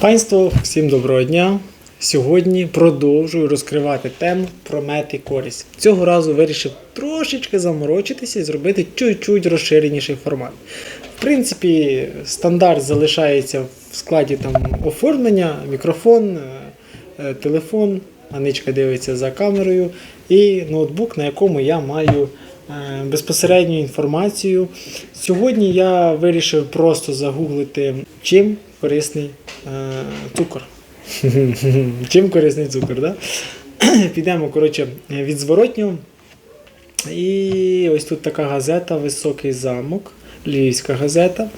Панство, всім доброго дня. Сьогодні продовжую розкривати тему про мед і користь. Цього разу вирішив трошечки заморочитися і зробити чуть-чуть розширеніший формат. В принципі, стандарт залишається в складі там оформлення, мікрофон, е, е, телефон, Аничка дивиться за камерою, і ноутбук, на якому я маю безпосередню інформацію. Сьогодні я вирішив просто загуглити, чим корисний е, цукор. Чим корисний цукор, да? Підемо, коротше, від зворотнього. І ось тут така газета Високий замок, Львівська газета.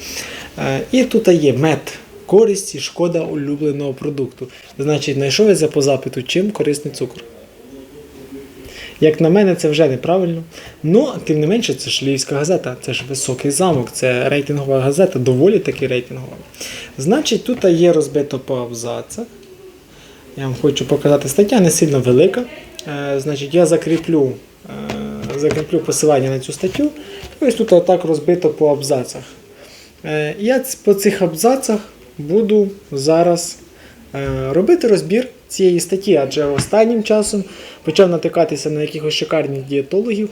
Е, І тут є мед. Користь і шкода улюбленого продукту. Значить, знайшов я по запиту, чим корисний цукор. Як на мене, це вже неправильно. Ну, тим не менше, це ж Львівська газета, це ж високий замок, це рейтингова газета, доволі таки рейтингова. Значить, тут є розбито по абзацах. Я вам хочу показати стаття не сильно велика. Е, значить, я закріплю, е, закріплю посилання на цю статтю. Ось тут отак розбито по абзацах. Е, я по цих абзацах буду зараз е, робити розбір цієї статті, адже останнім часом почав натикатися на якихось шикарних дієтологів,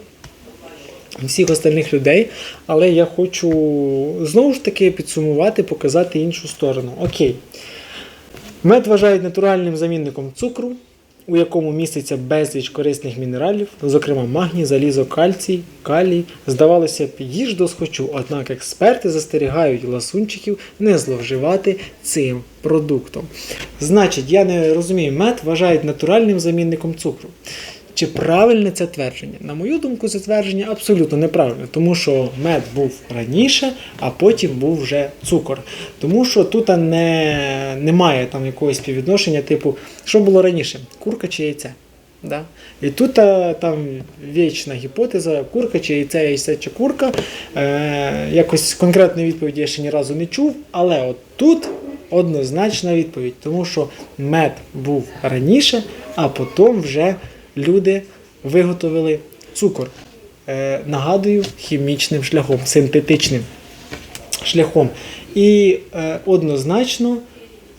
всіх остальних людей, але я хочу знову ж таки підсумувати, показати іншу сторону. Окей. Мед вважають натуральним замінником цукру, у якому міститься безліч корисних мінералів, зокрема магній, залізо, кальцій, калій. Здавалося б, їж до схочу, однак експерти застерігають ласунчиків не зловживати цим продуктом. Значить, я не розумію, мед вважають натуральним замінником цукру. Чи правильне це твердження? На мою думку, це твердження абсолютно неправильне, тому що мед був раніше, а потім був вже цукор. Тому що тут не, немає там якогось співвідношення, типу, що було раніше? Курка чи яйце? Да? І тут а, там вічна гіпотеза, курка чи яйце, яйце чи курка. Е, якось конкретної відповіді я ще ні разу не чув, але от тут однозначна відповідь, тому що мед був раніше, а потім вже люди виготовили цукор. Е, нагадую, хімічним шляхом, синтетичним шляхом. І е, однозначно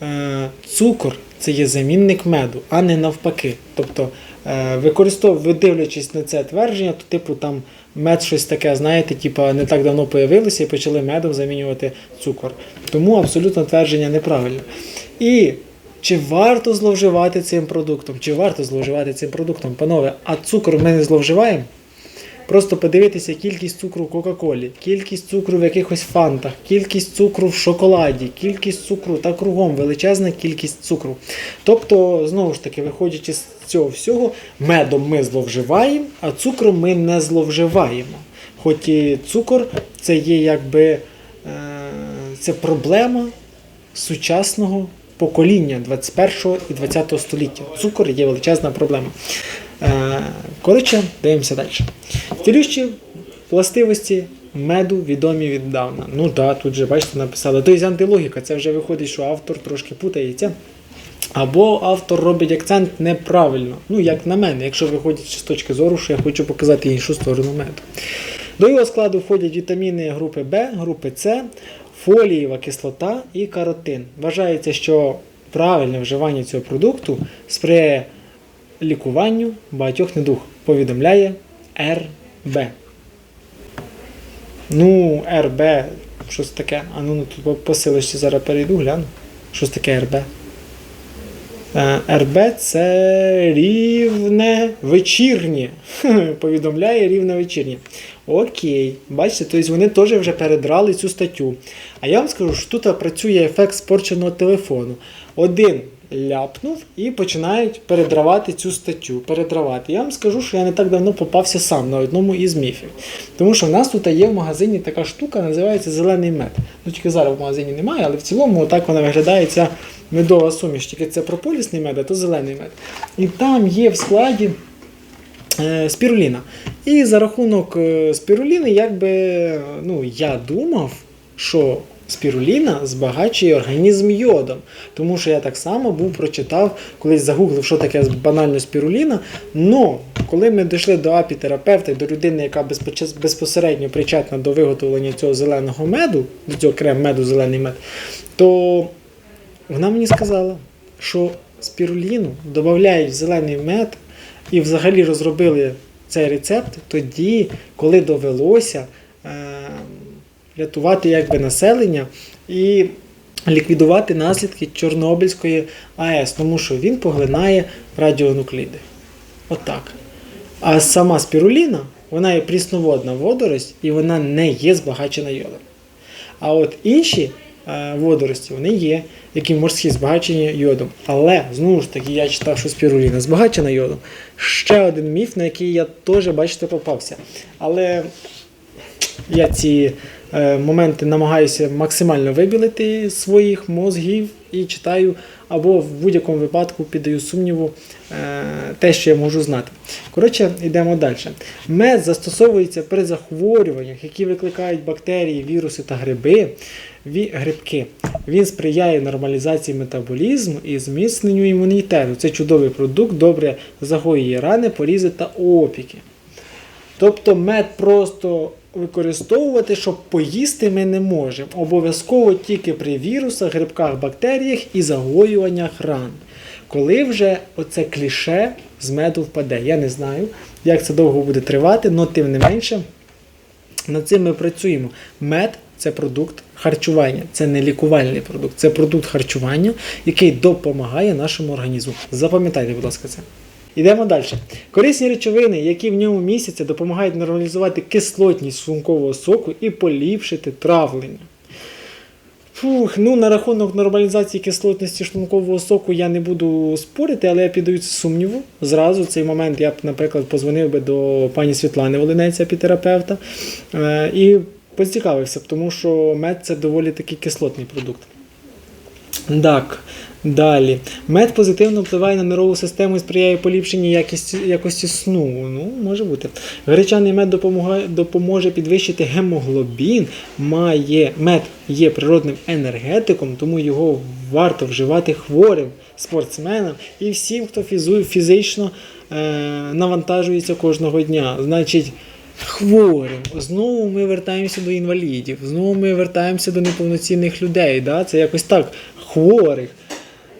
е, цукор це є замінник меду, а не навпаки. Тобто, е, використов... дивлячись на це твердження, то типу там мед щось таке, знаєте, типу, не так давно появилося і почали медом замінювати цукор. Тому абсолютно твердження неправильне. І чи варто зловживати цим продуктом? Чи варто зловживати цим продуктом, панове? А цукор ми не зловживаємо? Просто подивитися кількість цукру в Кока-Колі, кількість цукру в якихось фантах, кількість цукру в шоколаді, кількість цукру та кругом величезна кількість цукру. Тобто, знову ж таки, виходячи з цього всього, медом ми зловживаємо, а цукром ми не зловживаємо. Хоч і цукор це є якби е, це проблема сучасного покоління 21 і 20 століття. Цукор є величезна проблема. Е, Коротше, дивимося далі. Цілющі властивості меду відомі віддавна. Ну так, да, тут же бачите, написали. Тобто антилогіка, це вже виходить, що автор трошки путається. Або автор робить акцент неправильно. Ну, як на мене, якщо виходить з точки зору, що я хочу показати іншу сторону меду. До його складу входять вітаміни групи В, групи С, фолієва кислота і каротин. Вважається, що правильне вживання цього продукту сприяє лікуванню багатьох недуг, повідомляє РБ. Ну, РБ, щось таке. А ну, ну тут по силищі зараз перейду, гляну. Щось таке РБ. Е, РБ це рівне вечірнє. Повідомляє рівне вечірнє. Окей, бачите, тобто вони теж вже передрали цю статтю. А я вам скажу, що тут працює ефект спорченого телефону. Один ляпнув і починають передравати цю статтю. Передравати. Я вам скажу, що я не так давно попався сам на одному із міфів. Тому що в нас тут є в магазині така штука, називається зелений мед. Ну тільки зараз в магазині немає, але в цілому отак вона виглядає ця медова суміш. Тільки це прополісний мед, а то зелений мед. І там є в складі е, спіруліна. І за рахунок е, спіруліни, якби ну, я думав, що спіруліна збагачує організм йодом. Тому що я так само був прочитав, колись загуглив, що таке банально спіруліна. Но коли ми дійшли до апітерапевта, до людини, яка безпосередньо причетна до виготовлення цього зеленого меду, до цього крем меду зелений мед, то вона мені сказала, що спіруліну додають зелений мед і взагалі розробили цей рецепт тоді, коли довелося е, рятувати якби, населення і ліквідувати наслідки Чорнобильської АЕС, тому що він поглинає радіонукліди. Отак. А сама спіруліна, вона є прісноводна водорость і вона не є збагачена йодом. А от інші е, водорості вони є, які морські збагачені йодом. Але знову ж таки, я читав, що спіруліна збагачена йодом. Ще один міф, на який я теж, бачите, попався. Але я ці е, моменти намагаюся максимально вибілити своїх мозгів і читаю, або в будь-якому випадку піддаю сумніву е, те, що я можу знати. Коротше, йдемо далі. Мед застосовується при захворюваннях, які викликають бактерії, віруси та гриби. Ві, грибки. Він сприяє нормалізації метаболізму і зміцненню імунітету. Це чудовий продукт, добре загоює рани, порізи та опіки. Тобто мед просто використовувати, щоб поїсти ми не можемо. Обов'язково тільки при вірусах, грибках, бактеріях і загоюваннях ран. Коли вже оце кліше з меду впаде. Я не знаю, як це довго буде тривати, але тим не менше, над цим ми працюємо. Мед це продукт харчування, це не лікувальний продукт, це продукт харчування, який допомагає нашому організму. Запам'ятайте, будь ласка, це. Йдемо далі. Корисні речовини, які в ньому містяться, допомагають нормалізувати кислотність шлункового соку і поліпшити травлення. Фух, ну на рахунок нормалізації кислотності шлункового соку я не буду спорити, але я піддаю сумніву. Зразу в цей момент я б, наприклад, позвонив би до пані Світлани Волинець, апітерапевта, е, і поцікавився тому що мед це доволі такий кислотний продукт. Так, далі. Мед позитивно впливає на нервову систему і сприяє поліпшенню якості, якості сну. Ну, може бути. Гречаний мед допомагає, допоможе підвищити гемоглобін. Має, мед є природним енергетиком, тому його варто вживати хворим спортсменам і всім, хто фізично е, навантажується кожного дня. Значить, хворим. Знову ми вертаємося до інвалідів, знову ми вертаємося до неповноцінних людей. Да? Це якось так. Хворих.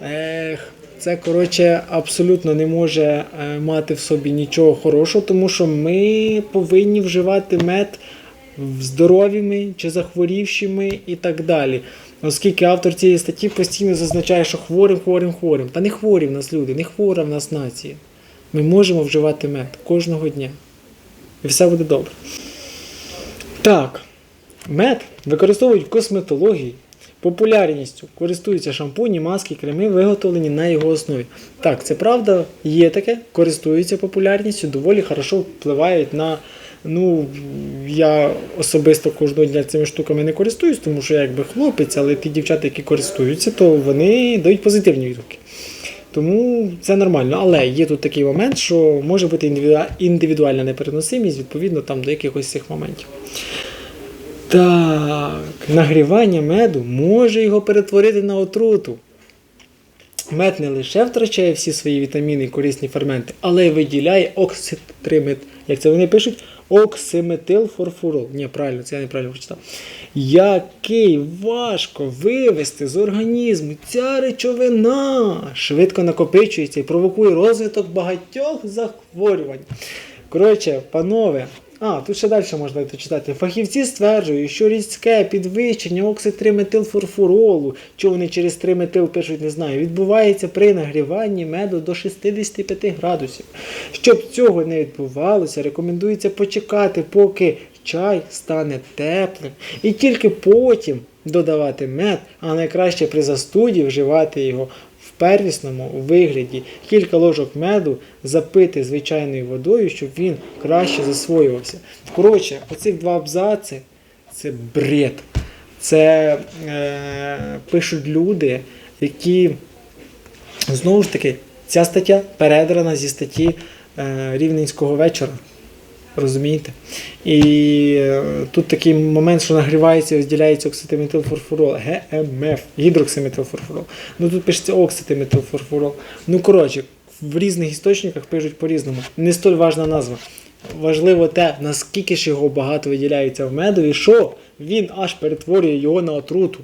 Ех, це, коротше, абсолютно не може е, мати в собі нічого хорошого, тому що ми повинні вживати мед здоровими чи захворівшими і так далі. Оскільки автор цієї статті постійно зазначає, що хворим, хворим, хворим. Та не хворі в нас люди, не хвора в нас нація. Ми можемо вживати мед кожного дня. І все буде добре. Так, мед використовують в косметології. Популярністю користуються шампуні, маски, креми, виготовлені на його основі. Так, це правда, є таке, користуються популярністю, доволі хорошо впливають на. Ну, я особисто кожного дня цими штуками не користуюсь, тому що я якби хлопець, але ті дівчата, які користуються, то вони дають позитивні відгуки. Тому це нормально. Але є тут такий момент, що може бути індивідуальна непереносимість відповідно там до якихось цих моментів. Так, нагрівання меду може його перетворити на отруту. Мед не лише втрачає всі свої вітаміни і корисні ферменти, але й виділяє окситримет. Як це вони пишуть? Оксиметилфорфурол. Ні, правильно, це я неправильно прочитав. Який важко вивести з організму ця речовина швидко накопичується і провокує розвиток багатьох захворювань. Коротше, панове, а, тут ще далі можна читати. Фахівці стверджують, що різке підвищення окситриметилфорфуролу, що вони через триметил пишуть, не знаю, відбувається при нагріванні меду до 65 градусів. Щоб цього не відбувалося, рекомендується почекати, поки чай стане теплим, і тільки потім додавати мед, а найкраще при застуді вживати його первісному вигляді кілька ложок меду запити звичайною водою, щоб він краще засвоювався. Коротше, оцих два абзаци це бред. Це е, пишуть люди, які знову ж таки, ця стаття передрана зі статті е, Рівненського вечора. Розумієте? І е, тут такий момент, що нагрівається і розділяється окситиметилфорфурол, ГМФ, гідроксиметилфорфурол. Ну тут пишеться окситиметилфорфурол. Ну, коротше, в різних істочниках пишуть по-різному. Не столь важна назва. Важливо те, наскільки ж його багато виділяється в медові, що він аж перетворює його на отруту.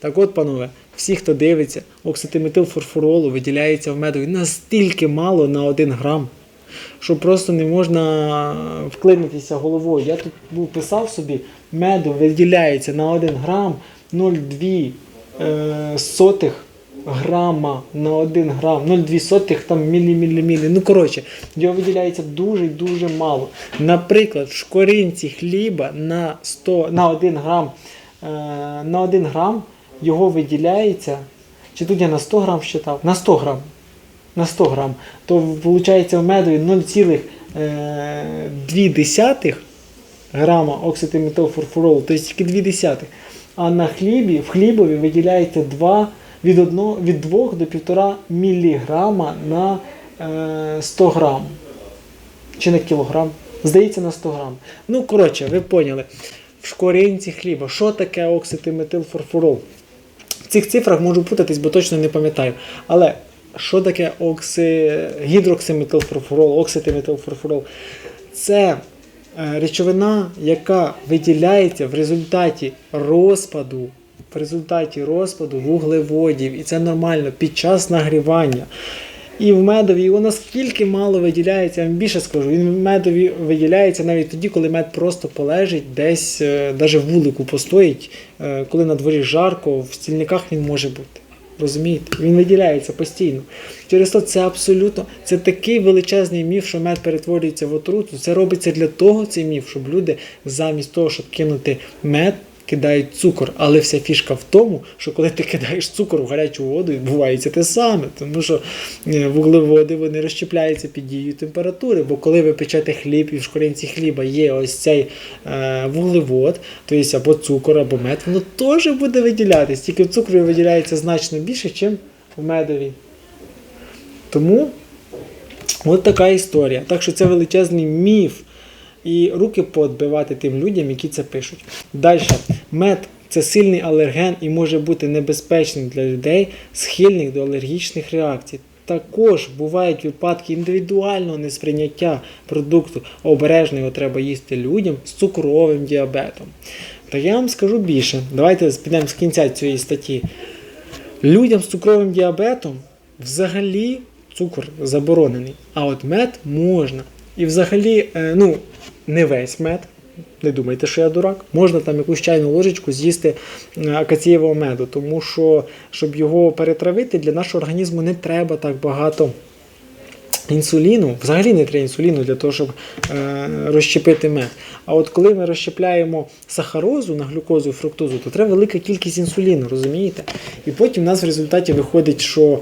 Так от, панове, всі, хто дивиться, окситиметилфурфуролу виділяється в медові настільки мало на 1 грам, що просто не можна вклинитися головою. Я тут був писав собі, меду виділяється на 1 грам 0,2 е, сотих грама на 1 грам, 0,2 сотих там мілі, мілі, мілі. Ну, коротше, його виділяється дуже й дуже мало. Наприклад, в шкоринці хліба на, 100, на 1 грам, е, на 1 грам його виділяється, чи тут я на 100 грам считав? На 100 грам. На 100 грам, то виходить в медові 0,2 грама окситиметилфурфуролу, тобто тільки 2 десятих. А на хлібі, в хлібові виділяється 2, від, 1, від 2 до 1,5 міліграма на е, 100 грам. Чи на кілограм? Здається, на 100 грам. Ну, коротше, ви поняли. В шкоринці хліба, що таке окситиметилфурфурол? В цих цифрах можу путатись, бо точно не пам'ятаю. Але що таке окси... гідроксиметилфурфурол, окситиметилфурфурол? Це е, речовина, яка виділяється в результаті розпаду, в результаті розпаду вуглеводів. І це нормально під час нагрівання. І в медові його наскільки мало виділяється, я вам більше скажу, він в медові виділяється навіть тоді, коли мед просто полежить, десь навіть вулику постоїть, е, коли на дворі жарко, в стільниках він може бути. Розумієте? Він виділяється постійно. Через то це абсолютно це такий величезний міф, що мед перетворюється в отруту. Це робиться для того, цей міф, щоб люди замість того, щоб кинути мед, кидають цукор. Але вся фішка в тому, що коли ти кидаєш цукор в гарячу воду, відбувається те саме, тому що е, вуглеводи вони розщепляються під дією температури. Бо коли ви печете хліб і в шкоринці хліба є ось цей е, вуглевод, тобто або цукор, або мед, воно теж буде виділятись. Тільки в цукрові виділяється значно більше, ніж в медові. Тому от така історія. Так що це величезний міф. І руки поотбивати тим людям, які це пишуть. Далі, мед це сильний алерген і може бути небезпечним для людей, схильних до алергічних реакцій. Також бувають випадки індивідуального несприйняття продукту. Обережно його треба їсти людям з цукровим діабетом. Та я вам скажу більше. Давайте підемо з кінця цієї статті. Людям з цукровим діабетом взагалі цукор заборонений, а от мед можна. І взагалі, е, ну, не весь мед. Не думайте, що я дурак. Можна там якусь чайну ложечку з'їсти е, акацієвого меду, тому що, щоб його перетравити, для нашого організму не треба так багато інсуліну. Взагалі не треба інсуліну для того, щоб е, розщепити мед. А от коли ми розщепляємо сахарозу на глюкозу і фруктозу, то треба велика кількість інсуліну, розумієте? І потім в нас в результаті виходить, що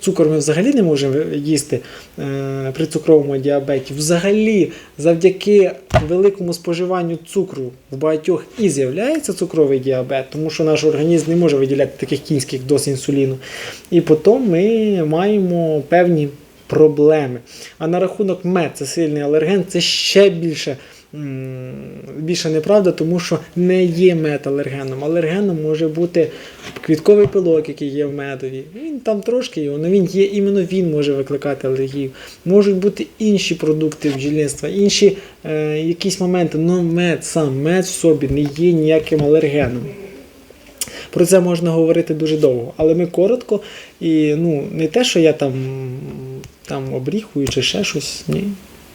цукор ми взагалі не можемо їсти е, при цукровому діабеті. Взагалі, завдяки великому споживанню цукру в багатьох і з'являється цукровий діабет, тому що наш організм не може виділяти таких кінських доз інсуліну. І потім ми маємо певні проблеми. А на рахунок мед, це сильний алерген, це ще більше. Більше неправда, тому що не є мед алергеном. Алергеном може бути квітковий пилок, який є в медові. Він там трошки його, але він є, іменно він може викликати алергію. Можуть бути інші продукти бджільництва, інші е, якісь моменти, але мед сам мед в собі не є ніяким алергеном. Про це можна говорити дуже довго, але ми коротко і ну, не те, що я там, там обріхую чи ще щось. Ні.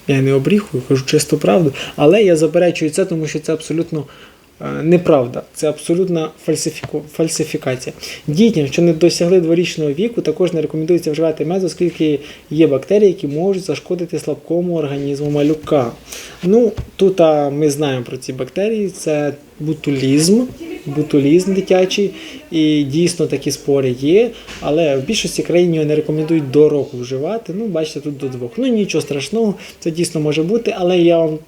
Я не обріхую, кажу чисту правду. Але я заперечую це, тому що це абсолютно неправда. Це абсолютна фальсифіку- фальсифікація. Дітям, що не досягли дворічного віку, також не рекомендується вживати мед, оскільки є бактерії, які можуть зашкодити слабкому організму малюка. Ну, тут а, ми знаємо про ці бактерії, це бутулізм, бутулізм дитячий, і дійсно такі спори є, але в більшості країн його не рекомендують до року вживати. Ну, бачите, тут до двох. Ну нічого страшного, це дійсно може бути, але я вам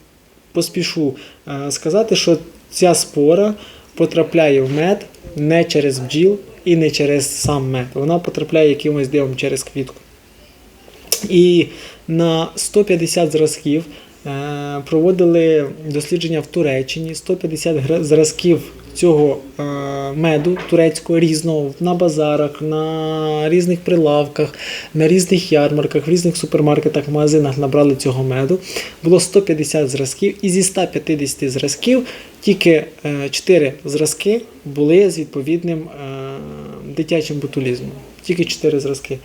поспішу е, сказати, що ця спора потрапляє в мед не через бджіл і не через сам мед. Вона потрапляє якимось дивом через квітку. І на 150 зразків е, проводили дослідження в Туреччині. 150 зразків цього е, меду турецького різного на базарах, на різних прилавках, на різних ярмарках, в різних супермаркетах, магазинах набрали цього меду. Було 150 зразків, і зі 150 зразків тільки 4 зразки були з відповідним е, дитячим ботулізмом. Тільки 4 зразки.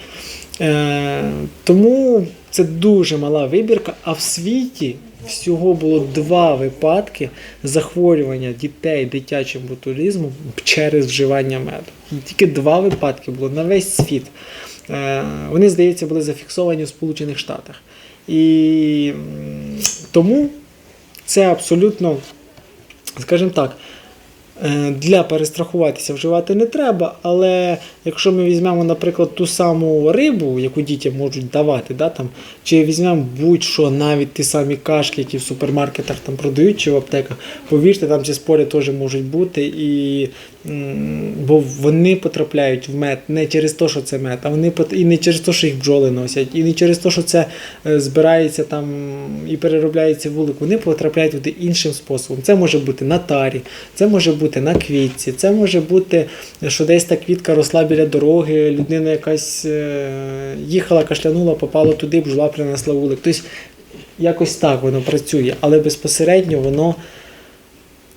Е, тому це дуже мала вибірка, а в світі всього було два випадки захворювання дітей дитячим ботулізмом через вживання меду. Тільки два випадки було на весь світ. Е, Вони, здається, були зафіксовані в Сполучених Штатах. І тому це абсолютно, скажімо так, е, для перестрахуватися вживати не треба, але якщо ми візьмемо, наприклад, ту саму рибу, яку дітям можуть давати, да, там, чи візьмемо будь-що, навіть ті самі кашки, які в супермаркетах там продають чи в аптеках, повірте, там ці спори теж можуть бути, і, бо вони потрапляють в мед не через те, що це мед, а вони і не через те, що їх бджоли носять, і не через те, що це е, збирається там і переробляється вулик. Вони потрапляють туди іншим способом. Це може бути на тарі, це може бути на квітці, це може бути, що десь та квітка росла біля дороги, людина якась е, їхала, кашлянула, попала туди, бджола принесла вулик. Тобто якось так воно працює, але безпосередньо воно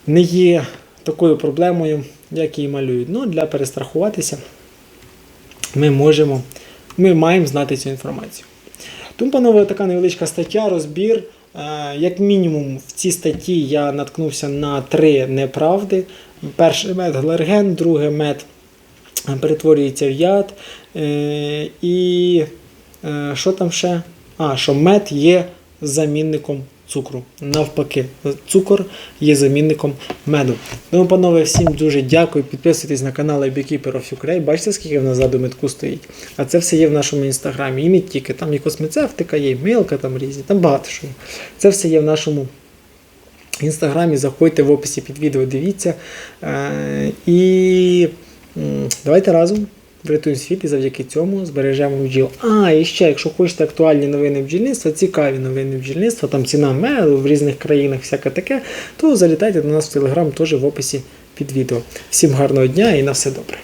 не є такою проблемою, як її малюють. Ну, для перестрахуватися ми можемо, ми маємо знати цю інформацію. Тому, панове, така невеличка стаття, розбір. Е, Як мінімум, в цій статті я наткнувся на три неправди. Перший мед глерген, другий мед перетворюється в яд. Е, І е, що там ще? А, що мед є замінником цукру. Навпаки, цукор є замінником меду. Тому, панове, всім дуже дякую. Підписуйтесь на канал Beekeeper of Ukraine. Бачите, скільки в нас ззаду метку стоїть. А це все є в нашому інстаграмі. І не тільки. Там і космецевтика є, і милка там різні, там багато що. Це все є в нашому інстаграмі. Заходьте в описі під відео, дивіться. Е, І давайте разом врятуємо світ і завдяки цьому збережемо бджіл. А, і ще, якщо хочете актуальні новини бджільництва, цікаві новини бджільництва, там ціна меду в різних країнах, всяке таке, то залітайте до нас в телеграм теж в описі під відео. Всім гарного дня і на все добре.